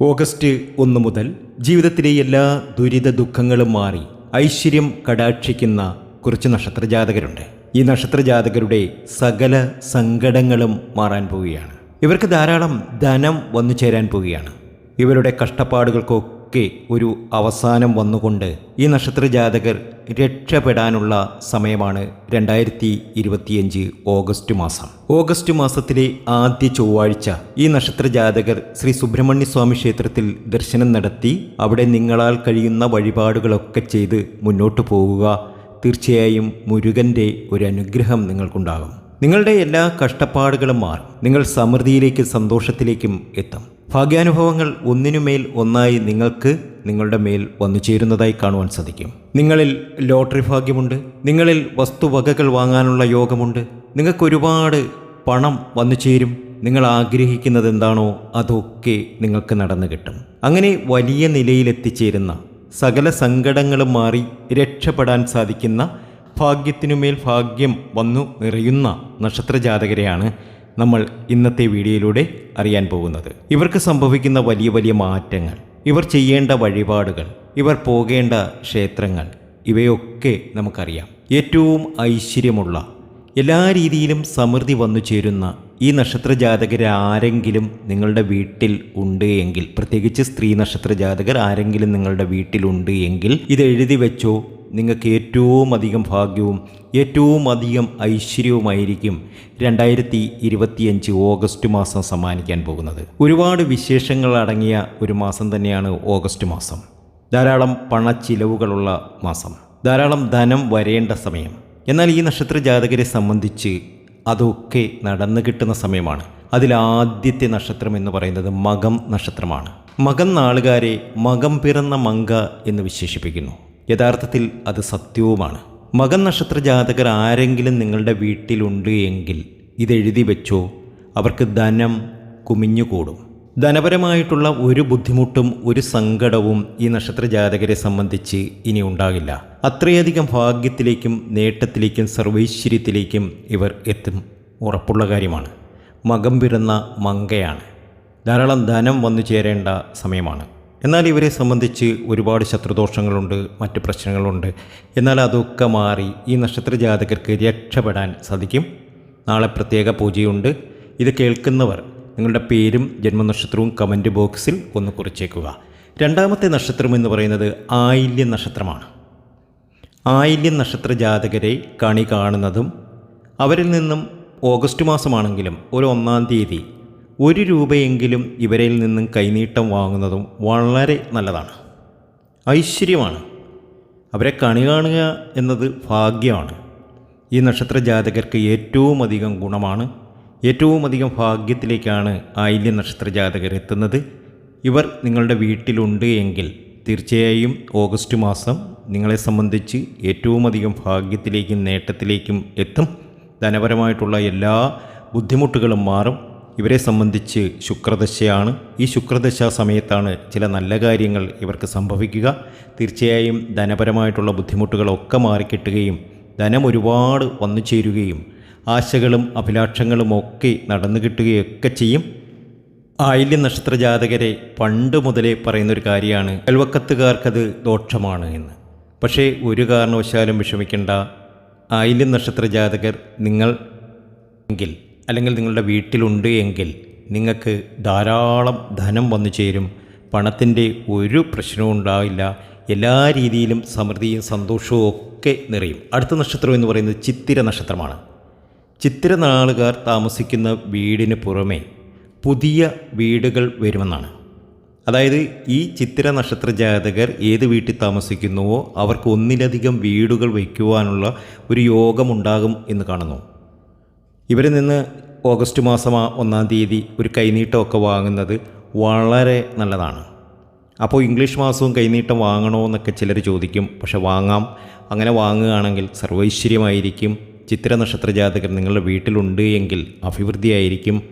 August ഒന്ന് മുതൽ ജീവിതത്തിലെ എല്ലാ ദുരിത ദുഃഖങ്ങളും മാറി ഐശ്വര്യം കടാക്ഷിക്കുന്ന കുറച്ച് നക്ഷത്രജാതകരുണ്ട്. ഈ നക്ഷത്രജാതകരുടെ സകല സങ്കടങ്ങളും മാറാൻ പോവുകയാണ്. ഇവർക്ക് ധാരാളം ധനം വന്നു ചേരാൻ പോവുകയാണ്. ഇവരുടെ കഷ്ടപ്പാടുകൾക്കൊക്കെ ഒരു അവസാനം വന്നുകൊണ്ട് ഈ നക്ഷത്രജാതകർ രക്ഷപ്പെടാനുള്ള സമയമാണ് രണ്ടായിരത്തി ഇരുപത്തിയഞ്ച് ഓഗസ്റ്റ് മാസം. ഓഗസ്റ്റ് മാസത്തിലെ ആദ്യ ചൊവ്വാഴ്ച ഈ നക്ഷത്ര ജാതകർ ശ്രീ സുബ്രഹ്മണ്യ സ്വാമി ക്ഷേത്രത്തിൽ ദർശനം നടത്തി അവിടെ നിങ്ങളാൽ കഴിയുന്ന വഴിപാടുകളൊക്കെ ചെയ്ത് മുന്നോട്ട് പോവുക. തീർച്ചയായും മുരുകന്റെ ഒരു അനുഗ്രഹം നിങ്ങൾക്കുണ്ടാകും. നിങ്ങളുടെ എല്ലാ കഷ്ടപ്പാടുകളും മാറും. നിങ്ങൾ സമൃദ്ധിയിലേക്കും സന്തോഷത്തിലേക്കും എത്തും. ഭാഗ്യാനുഭവങ്ങൾ ഒന്നിനുമേൽ ഒന്നായി നിങ്ങൾക്ക് നിങ്ങളുടെ മേൽ വന്നു ചേരുന്നതായി കാണുവാൻ സാധിക്കും. നിങ്ങളിൽ ലോട്ടറി ഭാഗ്യമുണ്ട്. നിങ്ങളിൽ വസ്തുവകകൾ വാങ്ങാനുള്ള യോഗമുണ്ട്. നിങ്ങൾക്ക് ഒരുപാട് പണം വന്നു ചേരും. നിങ്ങൾ ആഗ്രഹിക്കുന്നത് എന്താണോ അതൊക്കെ നിങ്ങൾക്ക് നടന്നു കിട്ടും. അങ്ങനെ വലിയ നിലയിലെത്തിച്ചേരുന്ന സകല സങ്കടങ്ങളും മാറി രക്ഷപ്പെടാൻ സാധിക്കുന്ന ഭാഗ്യത്തിനുമേൽ ഭാഗ്യം വന്നു നിറയുന്ന നക്ഷത്രജാതകരെയാണ് നമ്മൾ ഇന്നത്തെ വീഡിയോയിലൂടെ അറിയാൻ പോകുന്നത്. ഇവർക്ക് സംഭവിക്കുന്ന വലിയ വലിയ മാറ്റങ്ങൾ. ഇവർ ചെയ്യേണ്ട വഴിപാടുകൾ ഇവർ പോകേണ്ട ക്ഷേത്രങ്ങൾ ഇവയൊക്കെ നമുക്കറിയാം. ഏറ്റവും ഐശ്വര്യമുള്ള എല്ലാ രീതിയിലും സമൃദ്ധി വന്നു ചേരുന്ന ഈ നക്ഷത്ര ജാതകർ ആരെങ്കിലും നിങ്ങളുടെ വീട്ടിൽ ഉണ്ട് എങ്കിൽ പ്രത്യേകിച്ച് സ്ത്രീ നക്ഷത്ര ജാതകർ ആരെങ്കിലും നിങ്ങളുടെ വീട്ടിലുണ്ട് എങ്കിൽ ഇത് എഴുതി വെച്ചോ നിങ്ങൾക്ക് ഏറ്റവും അധികം ഭാഗ്യവും ഏറ്റവും അധികം ഐശ്വര്യവുമായിരിക്കും രണ്ടായിരത്തി ഇരുപത്തിയഞ്ച് ഓഗസ്റ്റ് മാസം സമ്മാനിക്കാൻ പോകുന്നത്. ഒരുപാട് വിശേഷങ്ങൾ അടങ്ങിയ ഒരു മാസം തന്നെയാണ് ഓഗസ്റ്റ് മാസം. ധാരാളം പണച്ചിലവുകളുള്ള മാസം. ധാരാളം ധനം വരേണ്ട സമയം. എന്നാൽ ഈ നക്ഷത്ര ജാതകരെ സംബന്ധിച്ച് അതൊക്കെ നടന്നു കിട്ടുന്ന സമയമാണ്. അതിലാദ്യത്തെ നക്ഷത്രം എന്ന് പറയുന്നത് മകം നക്ഷത്രമാണ്. മകം നാളുകാരെ മകം പിറന്ന മങ്ക എന്ന് വിശേഷിപ്പിക്കുന്നു. യഥാർത്ഥത്തിൽ അത് സത്യവുമാണ്. മകൻ നക്ഷത്ര ജാതകർ ആരെങ്കിലും നിങ്ങളുടെ വീട്ടിലുണ്ട് എങ്കിൽ ഇതെഴുതി വെച്ചോ അവർക്ക് ധനം കുമിഞ്ഞുകൂടും. ധനപരമായിട്ടുള്ള ഒരു ബുദ്ധിമുട്ടും ഒരു സങ്കടവും ഈ നക്ഷത്ര ജാതകരെ സംബന്ധിച്ച് ഇനി ഉണ്ടാകില്ല. അത്രയധികം ഭാഗ്യത്തിലേക്കും നേട്ടത്തിലേക്കും സർവൈശ്വര്യത്തിലേക്കും ഇവർ എത്തും. ഉറപ്പുള്ള കാര്യമാണ്. മകം പിറന്ന മങ്കയാണ്. ധാരാളം ധനം വന്നു ചേരേണ്ട സമയമാണ്. എന്നാൽ ഇവരെ സംബന്ധിച്ച് ഒരുപാട് ശത്രുദോഷങ്ങളുണ്ട് മറ്റ് പ്രശ്നങ്ങളുണ്ട്. എന്നാൽ അതൊക്കെ മാറി ഈ നക്ഷത്ര ജാതകർക്ക് രക്ഷപ്പെടാൻ സാധിക്കും. നാളെ പ്രത്യേക പൂജയുണ്ട്. ഇത് കേൾക്കുന്നവർ നിങ്ങളുടെ പേരും ജന്മനക്ഷത്രവും കമന്റ് ബോക്സിൽ ഒന്ന് കുറിച്ചേക്കുക. രണ്ടാമത്തെ നക്ഷത്രം എന്ന് പറയുന്നത് ആയില്യ നക്ഷത്രമാണ്. ആയില്യ നക്ഷത്ര ജാതകരെ കണി കാണുന്നതും അവരിൽ നിന്നും ഓഗസ്റ്റ് മാസമാണെങ്കിലും ഒരു ഒന്നാം തീയതി ഒരു രൂപയെങ്കിലും ഇവരിൽ നിന്നും കൈനീട്ടം വാങ്ങുന്നതും വളരെ നല്ലതാണ്. ഐശ്വര്യമാണ്. അവരെ കണി കാണുക എന്നത് ഭാഗ്യമാണ്. ഈ നക്ഷത്ര ജാതകർക്ക് ഏറ്റവും അധികം ഗുണമാണ്. ഏറ്റവും അധികം ഭാഗ്യത്തിലേക്കാണ് ആയില്യ നക്ഷത്ര ജാതകർ എത്തുന്നത്. ഇവർ നിങ്ങളുടെ വീട്ടിലുണ്ട് എങ്കിൽ തീർച്ചയായും ഓഗസ്റ്റ് മാസം നിങ്ങളെ സംബന്ധിച്ച് ഏറ്റവും അധികം ഭാഗ്യത്തിലേക്കും നേട്ടത്തിലേക്കും എത്തും. ധനപരമായിട്ടുള്ള എല്ലാ ബുദ്ധിമുട്ടുകളും മാറും. ഇവരെ സംബന്ധിച്ച് ശുക്രദശയാണ്. ഈ ശുക്രദശ സമയത്താണ് ചില നല്ല കാര്യങ്ങൾ ഇവർക്ക് സംഭവിക്കുക. തീർച്ചയായും ധനപരമായിട്ടുള്ള ബുദ്ധിമുട്ടുകളൊക്കെ മാറിക്കിട്ടുകയും ധനം ഒരുപാട് വന്നു ചേരുകയും ആശകളും അഭിലാഷങ്ങളും ഒക്കെ നടന്നു കിട്ടുകയൊക്കെ ചെയ്യും. ആയില്യ നക്ഷത്ര ജാതകരെ പണ്ട് മുതലേ പറയുന്നൊരു കാര്യമാണ് അയൽവക്കത്തുകാർക്കത് ദോഷമാണ് എന്ന്. പക്ഷേ ഒരു കാരണവശാലും വിഷമിക്കേണ്ട. ആയില്യം നക്ഷത്ര ജാതകർ നിങ്ങൾ എങ്കിൽ അല്ലെങ്കിൽ നിങ്ങളുടെ വീട്ടിലുണ്ട് എങ്കിൽ നിങ്ങൾക്ക് ധാരാളം ധനം വന്നു ചേരും. പണത്തിന്റെ ഒരു പ്രശ്നവും ഉണ്ടാവില്ല. എല്ലാ രീതിയിലും സമൃദ്ധിയും സന്തോഷവും ഒക്കെ നിറയും. അടുത്ത നക്ഷത്രം എന്ന് പറയുന്നത് ചിത്തിര നക്ഷത്രമാണ്. ചിത്തിര നാളുകാർ താമസിക്കുന്ന വീടിന് പുറമേ പുതിയ വീടുകൾ വരുമെന്നാണ്. അതായത് ഈ ചിത്തിര നക്ഷത്ര ജാതകർ ഏത് വീട്ടിൽ താമസിക്കുന്നുവോ അവർക്ക് ഒന്നിലധികം വീടുകൾ വയ്ക്കുവാനുള്ള ഒരു യോഗമുണ്ടാകും എന്ന് കാണുന്നു. ഇവരിൽ നിന്ന് ഓഗസ്റ്റ് മാസം ഒന്നാം തീയതി ഒരു കൈനീട്ടമൊക്കെ വാങ്ങുന്നത് വളരെ നല്ലതാണ്. അപ്പോൾ ഇംഗ്ലീഷ് മാസവും കൈനീട്ടം വാങ്ങണോ എന്നൊക്കെ ചിലർ ചോദിക്കും. പക്ഷെ വാങ്ങാം. അങ്ങനെ വാങ്ങുകയാണെങ്കിൽ സർവൈശ്വര്യമായിരിക്കും. ചിത്ര നക്ഷത്ര ജാതകർ നിങ്ങളുടെ വീട്ടിലുണ്ട് എങ്കിൽ അഭിവൃദ്ധിയായിരിക്കും.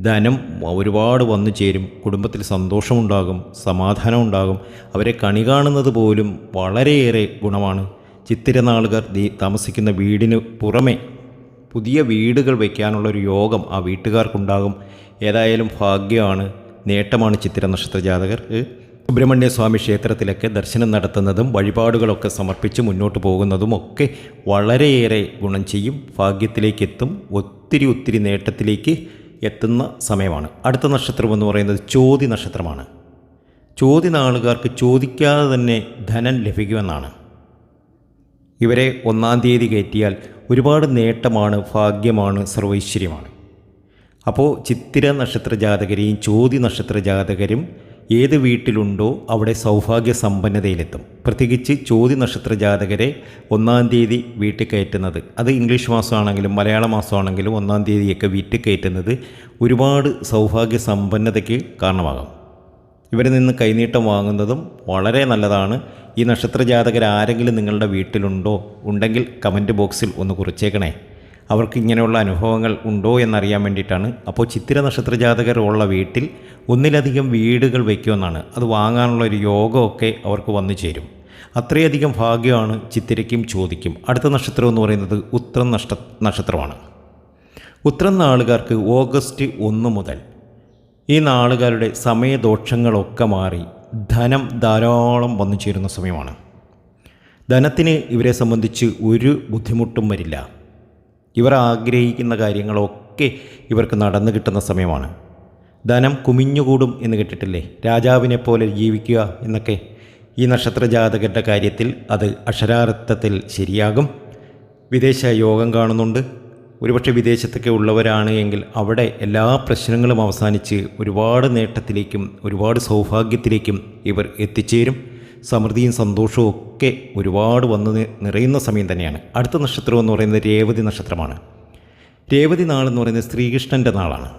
ധനം ഒരുപാട് വന്നു ചേരും. കുടുംബത്തിൽ സന്തോഷമുണ്ടാകും. സമാധാനം ഉണ്ടാകും അവരെ കണി കാണുന്നത് പോലും വളരെയേറെ ഗുണമാണ്. ചിത്തിരനാളുകാർ താമസിക്കുന്ന വീടിന് പുറമെ പുതിയ വീടുകൾ വയ്ക്കാനുള്ള ഒരു യോഗം ആ വീട്ടുകാർക്കുണ്ടാകും. ഏതായാലും ഭാഗ്യമാണ്. നേട്ടമാണ് ചിത്തിര നക്ഷത്ര ജാതകർക്ക് സുബ്രഹ്മണ്യ സ്വാമി ക്ഷേത്രത്തിലൊക്കെ ദർശനം നടത്തുന്നതും വഴിപാടുകളൊക്കെ സമർപ്പിച്ച് മുന്നോട്ട് പോകുന്നതും ഒക്കെ വളരെയേറെ ഗുണം ചെയ്യും. ഭാഗ്യത്തിലേക്ക് എത്തും ഒത്തിരി ഒത്തിരി നേട്ടത്തിലേക്ക് എത്തുന്ന സമയമാണ്. അടുത്ത നക്ഷത്രം എന്ന് പറയുന്നത് ചോതി നക്ഷത്രമാണ്. ചോദ്യ നാളുകാർക്ക് ചോദിക്കാതെ തന്നെ ധനം ലഭിക്കുമെന്നാണ്. ഇവരെ ഒന്നാം തീയതി കയറ്റിയാൽ ഒരുപാട് നേട്ടമാണ് ഭാഗ്യമാണ് സർവൈശ്വര്യമാണ്. അപ്പോൾ ചിത്തിര നക്ഷത്ര ജാതകരെയും ചോതി നക്ഷത്ര ജാതകരും ഏത് വീട്ടിലുണ്ടോ അവിടെ സൗഭാഗ്യ സമ്പന്നതയിലെത്തും പ്രത്യേകിച്ച് ചോതി നക്ഷത്ര ജാതകരെ ഒന്നാം തീയതി വീട്ടിൽ കയറ്റുന്നത് അത് ഇംഗ്ലീഷ് മാസമാണെങ്കിലും മലയാള മാസമാണെങ്കിലും ഒന്നാം തീയതിയൊക്കെ വീട്ടിൽ കയറ്റുന്നത് ഒരുപാട് സൗഭാഗ്യ സമ്പന്നതയ്ക്ക് കാരണമാകും. ഇവരിൽ നിന്ന് കൈനീട്ടം വാങ്ങുന്നതും വളരെ നല്ലതാണ്. ഈ നക്ഷത്ര ജാതകർ ആരെങ്കിലും നിങ്ങളുടെ വീട്ടിലുണ്ടോ? ഉണ്ടെങ്കിൽ കമന്റ് ബോക്സിൽ ഒന്ന് കുറിച്ചേക്കണേ. അവർക്ക് ഇങ്ങനെയുള്ള അനുഭവങ്ങൾ ഉണ്ടോ എന്നറിയാൻ വേണ്ടിയിട്ടാണ്. അപ്പോൾ ചിത്തിര നക്ഷത്ര ജാതകർ ഉള്ള വീട്ടിൽ ഒന്നിലധികം വീടുകൾ വയ്ക്കുമെന്നാണ്. അത് വാങ്ങാനുള്ള ഒരു യോഗമൊക്കെ അവർക്ക് വന്നു ചേരും. അത്രയധികം ഭാഗ്യമാണ് ചിത്തിരയ്ക്കും ചോദിക്കും അടുത്ത നക്ഷത്രം എന്ന് പറയുന്നത് ഉത്രം നക്ഷ നക്ഷത്രമാണ്. ഉത്രം നാളുകാർക്ക് ഓഗസ്റ്റ് ഒന്ന് മുതൽ ഈ നാളുകാരുടെ സമയദോഷങ്ങളൊക്കെ മാറി ധനം ധാരാളം വന്നു ചേരുന്ന സമയമാണ്. ധനത്തിന് ഇവരെ സംബന്ധിച്ച് ഒരു ബുദ്ധിമുട്ടും വരില്ല. ഇവർ ആഗ്രഹിക്കുന്ന കാര്യങ്ങളൊക്കെ ഇവർക്ക് നടന്നു കിട്ടുന്ന സമയമാണ്. ധനം കുമിഞ്ഞുകൂടും എന്ന് കേട്ടിട്ടില്ലേ? രാജാവിനെ പോലെ ജീവിക്കുക എന്നൊക്കെ ഈ നക്ഷത്ര ജാതകരുടെ കാര്യത്തിൽ അത് അക്ഷരാർത്ഥത്തിൽ ശരിയാകും. വിദേശ യോഗം കാണുന്നുണ്ട്. ഒരുപക്ഷെ വിദേശത്തൊക്കെ ഉള്ളവരാണ് എങ്കിൽ അവിടെ എല്ലാ പ്രശ്നങ്ങളും അവസാനിച്ച് ഒരുപാട് നേട്ടത്തിലേക്കും ഒരുപാട് സൗഭാഗ്യത്തിലേക്കും ഇവർ എത്തിച്ചേരും. സമൃദ്ധിയും സന്തോഷവും ഒക്കെ ഒരുപാട് വന്ന് നിറയുന്ന സമയം തന്നെയാണ്. അടുത്ത നക്ഷത്രം എന്ന് പറയുന്നത് രേവതി നക്ഷത്രമാണ്. രേവതി നാളെന്ന് പറയുന്നത് ശ്രീകൃഷ്ണന്റെ നാളാണ്.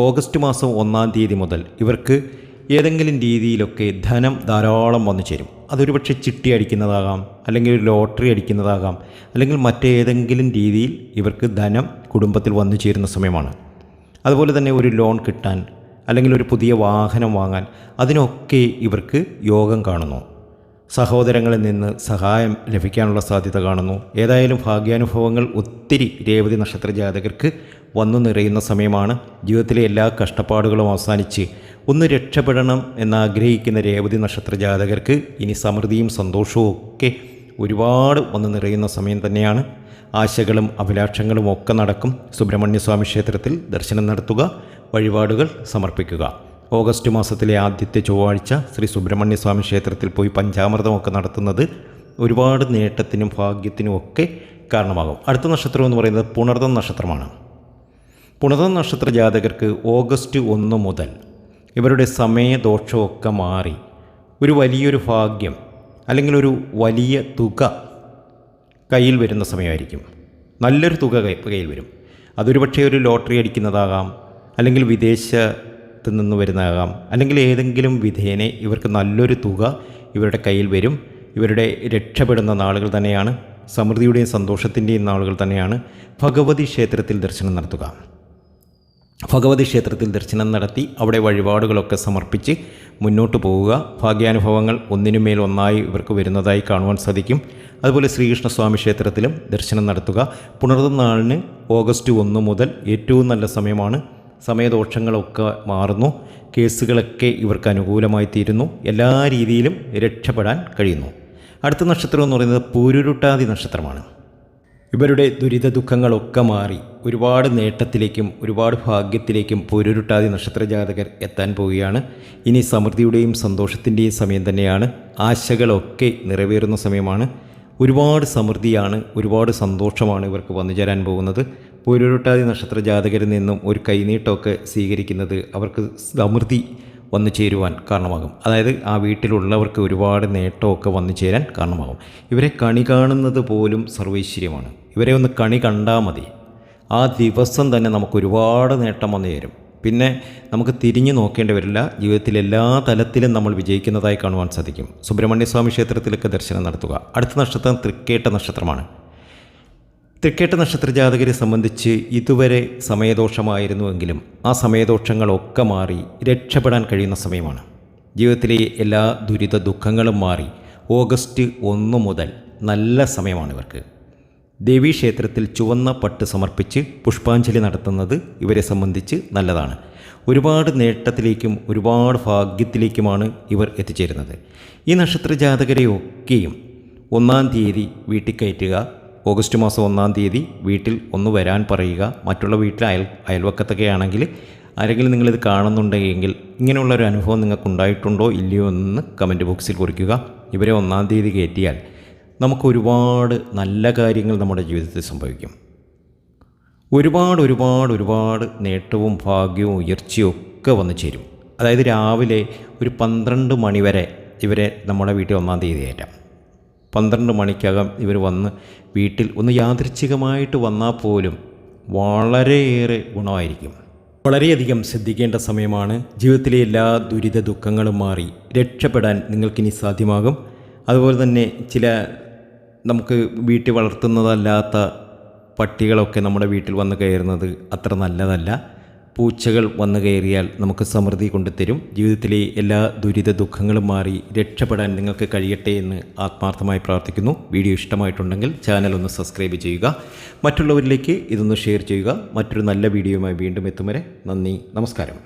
ഓഗസ്റ്റ് മാസം ഒന്നാം തീയതി മുതൽ ഇവർക്ക് ഏതെങ്കിലും രീതിയിലൊക്കെ ധനം ധാരാളം വന്നു ചേരും. അതൊരു പക്ഷേ ചിട്ടി അടിക്കുന്നതാകാം അല്ലെങ്കിൽ ഒരു ലോട്ടറി അടിക്കുന്നതാകാം അല്ലെങ്കിൽ മറ്റേതെങ്കിലും രീതിയിൽ ഇവർക്ക് ധനം കുടുംബത്തിൽ വന്നു ചേരുന്ന സമയമാണ്. അതുപോലെ തന്നെ ഒരു ലോൺ കിട്ടാൻ അല്ലെങ്കിൽ ഒരു പുതിയ വാഹനം വാങ്ങാൻ അതിനൊക്കെ ഇവർക്ക് യോഗം കാണുന്നു. സഹോദരങ്ങളിൽ നിന്ന് സഹായം ലഭിക്കാനുള്ള സാധ്യത കാണുന്നു. ഏതായാലും ഭാഗ്യാനുഭവങ്ങൾ ഒത്തിരി രേവതി നക്ഷത്ര ജാതകർക്ക് വന്നു നിറയുന്ന സമയമാണ്. ജീവിതത്തിലെ എല്ലാ കഷ്ടപ്പാടുകളും അവസാനിച്ച് ഒന്ന് രക്ഷപ്പെടണം എന്നാഗ്രഹിക്കുന്ന രേവതി നക്ഷത്ര ജാതകർക്ക് ഇനി സമൃദ്ധിയും സന്തോഷവും ഒക്കെ ഒരുപാട് വന്ന് നിറയുന്ന സമയം തന്നെയാണ്. ആശകളും അഭിലാഷങ്ങളും ഒക്കെ നടക്കും. സുബ്രഹ്മണ്യസ്വാമി ക്ഷേത്രത്തിൽ ദർശനം നടത്തുക വഴിപാടുകൾ സമർപ്പിക്കുക. ഓഗസ്റ്റ് മാസത്തിലെ ആദ്യത്തെ ചൊവ്വാഴ്ച ശ്രീ സുബ്രഹ്മണ്യസ്വാമി ക്ഷേത്രത്തിൽ പോയി പഞ്ചാമൃതമൊക്കെ നടത്തുന്നത് ഒരുപാട് നേട്ടത്തിനും ഭാഗ്യത്തിനും ഒക്കെ കാരണമാകും. അടുത്ത നക്ഷത്രം എന്ന് പറയുന്നത് പുണർതം നക്ഷത്രമാണ്. പുണർതം നക്ഷത്ര ജാതകർക്ക് ഓഗസ്റ്റ് ഒന്ന് മുതൽ ഇവരുടെ സമയദോഷമൊക്കെ മാറി. ഒരു വലിയൊരു ഭാഗ്യം അല്ലെങ്കിൽ ഒരു വലിയ തുക കയ്യിൽ വരുന്ന സമയമായിരിക്കും. നല്ലൊരു തുക കയ്യിൽ വരും. അതൊരു പക്ഷേ ഒരു ലോട്ടറി അടിക്കുന്നതാകാം അല്ലെങ്കിൽ വിദേശത്ത് നിന്ന് വരുന്നതാകാം. അല്ലെങ്കിൽ ഏതെങ്കിലും വിധേനെ ഇവർക്ക് നല്ലൊരു തുക ഇവരുടെ കയ്യിൽ വരും. ഇവരുടെ രക്ഷപ്പെടുന്ന നാളുകൾ തന്നെയാണ്. സമൃദ്ധിയുടെയും സന്തോഷത്തിന്റെയും നാളുകൾ തന്നെയാണ്. ഭഗവതി ക്ഷേത്രത്തിൽ ദർശനം നടത്തുക. ഭഗവതി ക്ഷേത്രത്തിൽ ദർശനം നടത്തി അവിടെ വഴിപാടുകളൊക്കെ സമർപ്പിച്ച് മുന്നോട്ട് പോവുക. ഭാഗ്യാനുഭവങ്ങൾ ഒന്നിനുമേൽ ഒന്നായി ഇവർക്ക് വരുന്നതായി കാണുവാൻ സാധിക്കും. അതുപോലെ ശ്രീകൃഷ്ണസ്വാമി ക്ഷേത്രത്തിലും ദർശനം നടത്തുക. പുണർന്നാളിന് ഓഗസ്റ്റ് ഒന്ന് മുതൽ ഏറ്റവും നല്ല സമയമാണ്. സമയദോഷങ്ങളൊക്കെ മാറുന്നു. കേസുകളൊക്കെ ഇവർക്ക് അനുകൂലമായി തീരുന്നു. എല്ലാ രീതിയിലും രക്ഷപ്പെടാൻ കഴിയുന്നു. അടുത്ത നക്ഷത്രം എന്ന് പറയുന്നത് പൂരുരുട്ടാതി നക്ഷത്രമാണ്. ഇവരുടെ ദുരിത ദുഃഖങ്ങളൊക്കെ മാറി ഒരുപാട് നേട്ടത്തിലേക്കും ഒരുപാട് ഭാഗ്യത്തിലേക്കും പൊരുരുട്ടാതി നക്ഷത്ര ജാതകർ എത്താൻ പോവുകയാണ്. ഇനി സമൃദ്ധിയുടെയും സന്തോഷത്തിന്റെയും സമയം തന്നെയാണ്. ആശകളൊക്കെ നിറവേറുന്ന സമയമാണ്. ഒരുപാട് സമൃദ്ധിയാണ് ഒരുപാട് സന്തോഷമാണ് ഇവർക്ക് വന്നു ചേരാൻ പോകുന്നത്. പൊരുരുട്ടാതി നക്ഷത്ര ജാതകരിൽ നിന്നും ഒരു കൈനീട്ടമൊക്കെ സ്വീകരിക്കുന്നത് അവർക്ക് സമൃദ്ധി വന്നു ചേരുവാൻ കാരണമാകും. അതായത് ആ വീട്ടിലുള്ളവർക്ക് ഒരുപാട് നേട്ടമൊക്കെ വന്നു ചേരാൻ കാരണമാകും. ഇവരെ കണി കാണുന്നത് പോലും സർവൈശ്വര്യമാണ്. ഇവരെ ഒന്ന് കണി കണ്ടാൽ മതി. ആ ദിവസം തന്നെ നമുക്ക് ഒരുപാട് നേട്ടം വന്നു ചേരും. പിന്നെ നമുക്ക് തിരിഞ്ഞു നോക്കേണ്ടി വരില്ല ജീവിതത്തിൽ എല്ലാ തലത്തിലും നമ്മൾ വിജയിക്കുന്നതായി കാണുവാൻ സാധിക്കും. സുബ്രഹ്മണ്യസ്വാമി ക്ഷേത്രത്തിലൊക്കെ ദർശനം നടത്തുക. അടുത്ത നക്ഷത്രം തൃക്കേട്ട നക്ഷത്രമാണ്. തൃക്കേട്ട നക്ഷത്ര ജാതകരെ സംബന്ധിച്ച് ഇതുവരെ സമയദോഷമായിരുന്നുവെങ്കിലും ആ സമയദോഷങ്ങളൊക്കെ മാറി രക്ഷപ്പെടാൻ കഴിയുന്ന സമയമാണ്. ജീവിതത്തിലെ എല്ലാ ദുരിത ദുഃഖങ്ങളും മാറി ഓഗസ്റ്റ് ഒന്ന് മുതൽ നല്ല സമയമാണ് ഇവർക്ക്. ദേവീക്ഷേത്രത്തിൽ ചുവന്ന പട്ട് സമർപ്പിച്ച് പുഷ്പാഞ്ജലി നടത്തുന്നത് ഇവരെ സംബന്ധിച്ച് നല്ലതാണ്. ഒരുപാട് നേട്ടത്തിലേക്കും ഒരുപാട് ഭാഗ്യത്തിലേക്കുമാണ് ഇവർ എത്തിച്ചേരുന്നത്. ഈ നക്ഷത്ര ജാതകരെയൊക്കെയും ഒന്നാം തീയതി വീട്ടിൽ കയറ്റുക ഓഗസ്റ്റ് മാസം ഒന്നാം തീയതി വീട്ടിൽ ഒന്ന് വരാൻ പറയുക. മറ്റുള്ള വീട്ടിൽ അയൽ അയൽവക്കത്തൊക്കെ ആണെങ്കിൽ ആരെങ്കിലും നിങ്ങളിത് കാണുന്നുണ്ടെങ്കിൽ ഇങ്ങനെയുള്ള ഒരു അനുഭവം നിങ്ങൾക്ക് ഉണ്ടായിട്ടുണ്ടോ ഇല്ലയോ എന്ന് കമന്റ് ബോക്സിൽ കുറിക്കുക. ഇവരെ ഒന്നാം തീയതി കയറ്റിയാൽ നമുക്ക് ഒരുപാട് നല്ല കാര്യങ്ങൾ നമ്മുടെ ജീവിതത്തിൽ സംഭവിക്കും. ഒരുപാട് ഒരുപാട് ഒരുപാട് നേട്ടവും ഭാഗ്യവും ഉയർച്ചയും ഒക്കെ വന്നു ചേരും. അതായത് രാവിലെ ഒരു പന്ത്രണ്ട് മണിവരെ ഇവരെ നമ്മുടെ വീട്ടിൽ ഒന്നാം തീയതി കയറ്റാം. പന്ത്രണ്ട് മണിക്കകം ഇവർ വന്ന് വീട്ടിൽ ഒന്ന് യാദൃച്ഛികമായിട്ട് വന്നാൽ പോലും വളരെയേറെ ഗുണമായിരിക്കും. വളരെയധികം ശ്രദ്ധിക്കേണ്ട സമയമാണ്. ജീവിതത്തിലെ എല്ലാ ദുരിത ദുഃഖങ്ങളും മാറി രക്ഷപ്പെടാൻ നിങ്ങൾക്കിനി സാധ്യമാകും. അതുപോലെ തന്നെ ചില നമുക്ക് വീട്ടിൽ വളർത്തുന്നതല്ലാത്ത പട്ടികളൊക്കെ നമ്മുടെ വീട്ടിൽ വന്ന് കയറുന്നത് അത്ര നല്ലതല്ല. പൂച്ചകൾ വന്നു കയറിയാൽ നമുക്ക് സമൃദ്ധി കൊണ്ടുതരും. ജീവിതത്തിലെ എല്ലാ ദുരിത ദുഃഖങ്ങളും മാറി രക്ഷപ്പെടാൻ നിങ്ങൾക്ക് കഴിയട്ടെ എന്ന് ആത്മാർത്ഥമായി പ്രാർത്ഥിക്കുന്നു. വീഡിയോ ഇഷ്ടമായിട്ടുണ്ടെങ്കിൽ ചാനൽ ഒന്ന് സബ്സ്ക്രൈബ് ചെയ്യുക. മറ്റുള്ളവരിലേക്ക് ഇതൊന്ന് ഷെയർ ചെയ്യുക. മറ്റൊരു നല്ല വീഡിയോയുമായി വീണ്ടും എത്തും വരെ നന്ദി. നമസ്കാരം.